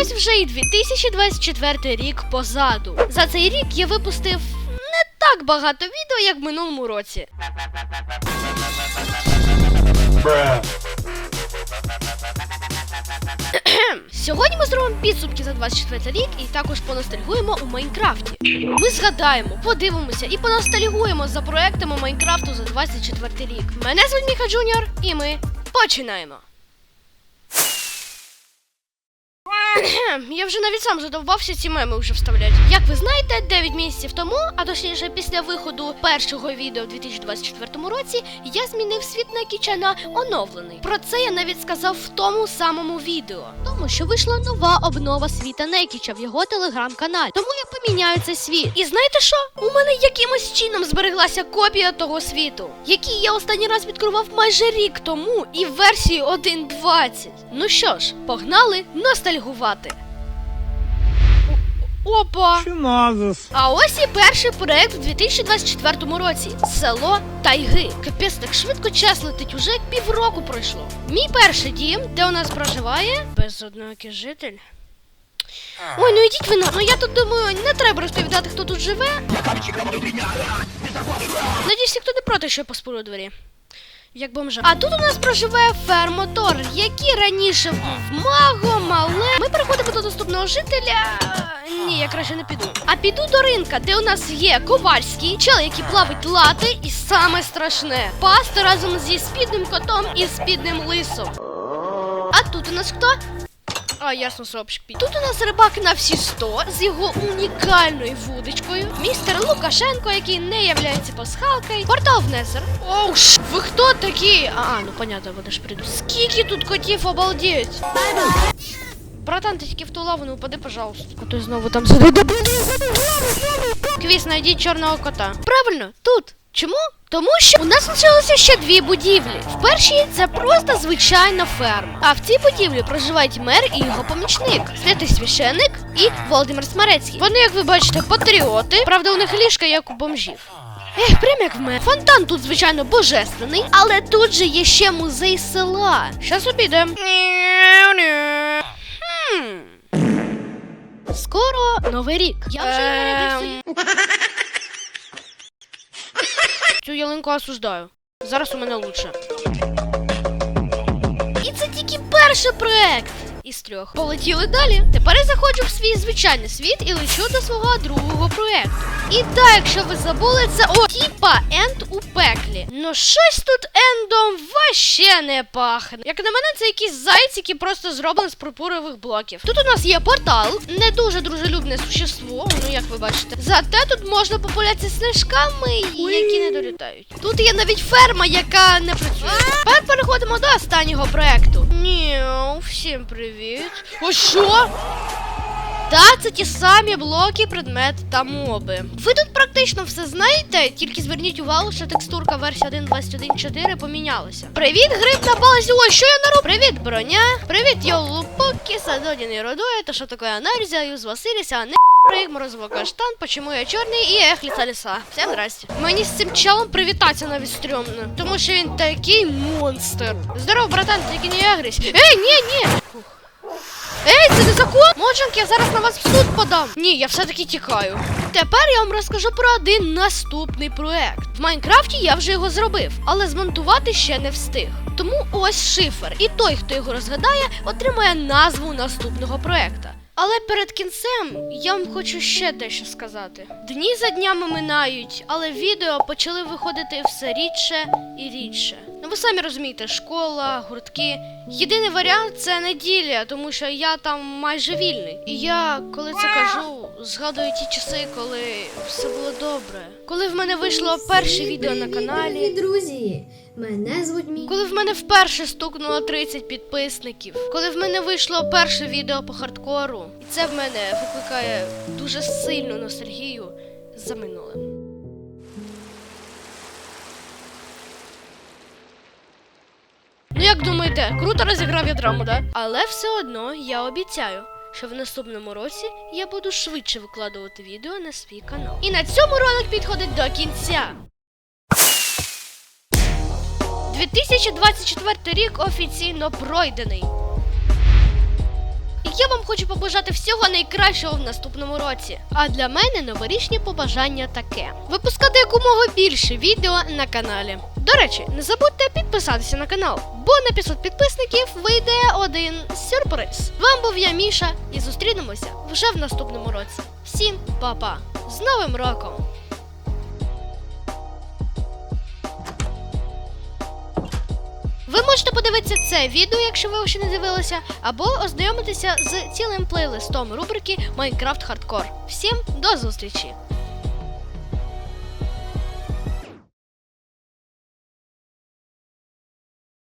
ось вже і 2024 рік позаду. За цей рік я випустив не так багато відео, як в минулому році. Сьогодні ми зробимо підсумки за 24 рік і також поностальгуємо у Майнкрафті. Ми згадаємо, подивимося і поностальгуємо за проектами Майнкрафту за 24 рік. Мене звуть Міха Джуніор, і ми починаємо. Я вже навіть сам задовбався ці меми вже вставляти. Як ви знаєте, 9 місяців тому, а точніше після виходу першого відео у 2024 році, я змінив світ на оновлений. Про це я навіть сказав в тому самому відео. Тому що вийшла нова обнова світа Некіча в його телеграм-каналі. Тому я поміняю цей світ. І знаєте що? У мене якимось чином збереглася копія того світу, який я останній раз відкривав майже рік тому і в версії 1.20. Ну що ж, погнали ностальгувати. О- Опа! Чиназис. А ось і перший проект у 2024 році село Тайги. Капець так швидко час летить, уже як півроку пройшло. Мій перший дім, де у нас проживає безоднокий житель. Ой, ну йдіть ви на. Ну я тут думаю, не треба розповідати, хто тут живе. Надіюсь, хто не проти, що я поспорю у дворі. Як бомжа. А тут у нас проживає Фермотор, який раніше був магом, але ми переходимо до наступного жителя. Ні, я краще не піду. А піду до ринка, де у нас є ковальський, чел, який плавить лати, і саме страшне паста разом зі спідним котом і спідним лисом. А тут у нас хто? А, ясно, сопчик пі. Тут у нас рибак на всі 100 з його унікальною вудочкою. Містер Лукашенко, який не являється пасхалкою. Портал в Незер. Оу, ш, ви хто такі? А, а, ну понятно, вони ж прийдуть. Скільки тут котів обалдеть? Братан, ти тільки в ту лаву не упади, пожалуйста. А то знову там сидить. Квіз, знайдіть чорного кота. Правильно, тут. Чому? Тому що у нас лишилося ще дві будівлі. В першій це просто звичайна ферма. А в цій будівлі проживають мер і його помічник, святий священик і Володимир Смарецький. Вони, як ви бачите, патріоти. Правда, у них ліжка як у бомжів. Ех, прям як в мене. Фонтан тут, звичайно, божественний, але тут же є ще музей села. Щас обійдемо. Скоро новий рік. Я вже Ем. Цю ялинку осуждаю. Зараз у мене лучше. І це тільки перший проект із трьох. Полетіли далі. Тепер я заходжу в свій звичайний світ і лечу до свого другого проекту. І так, якщо ви забули, це о, типа енд у пеклі. Ну щось тут ендом вообще не пахне. Як на мене, це якісь зайці, які просто зроблені з пурпурових блоків. Тут у нас є портал, не дуже дружелюбне существо, ну як ви бачите. Зате тут можна популятися снежками, які не долітають. Тут є навіть ферма, яка не працює. Тепер переходимо до останнього проекту. Ні, всім привіт. О, що? Так, це ті самі блоки, предмет та моби. Ви тут практично все знаєте, тільки зверніть увагу, що текстурка версії 1.21.4 помінялася. Привіт, гриб на балазі. Ой, що я нароб? Привіт, броня. Привіт, йолупоки, садодіни родує, то що таке аналіза, юз Василіся, не Рик, морозово каштан, почему я чорний і ех, ліса ліса. Всім здрасте. Мені з цим челом привітатися навіть стрьомно, тому що він такий монстр. Здоров, братан, тільки не агрись. Ей, ні, ні. Фух. Ей, це не закон! Моджанк, я зараз на вас в суд подам. Ні, я все-таки тікаю. Тепер я вам розкажу про один наступний проект. В Майнкрафті я вже його зробив, але змонтувати ще не встиг. Тому ось шифр. І той, хто його розгадає, отримає назву наступного проекта. Але перед кінцем я вам хочу ще дещо сказати. Дні за днями минають, але відео почали виходити все рідше і рідше. Ви самі розумієте, школа, гуртки. Єдиний варіант це неділя, тому що я там майже вільний. І я, коли це кажу, згадую ті часи, коли все було добре. Коли в мене вийшло перше відео на каналі. Друзі! Мене звуть Мі. Коли в мене вперше стукнуло 30 підписників, коли в мене вийшло перше відео по хардкору, і це в мене викликає дуже сильну ностальгію за минулим. Як думаєте, круто розіграв я драму, да? Але все одно я обіцяю, що в наступному році я буду швидше викладувати відео на свій канал. І на цьому ролик підходить до кінця. 2024 рік офіційно пройдений. Я вам хочу побажати всього найкращого в наступному році. А для мене новорічні побажання таке: випускати якомога більше відео на каналі. До речі, не забудьте підписатися на канал, бо на 500 підписників вийде один сюрприз. Вам був я Міша, і зустрінемося вже в наступному році. Всім па-па! З Новим роком! Можете подивитися це відео, якщо ви ще не дивилися, або ознайомитися з цілим плейлистом рубрики Майнкрафт Хардкор. Всім до зустрічі!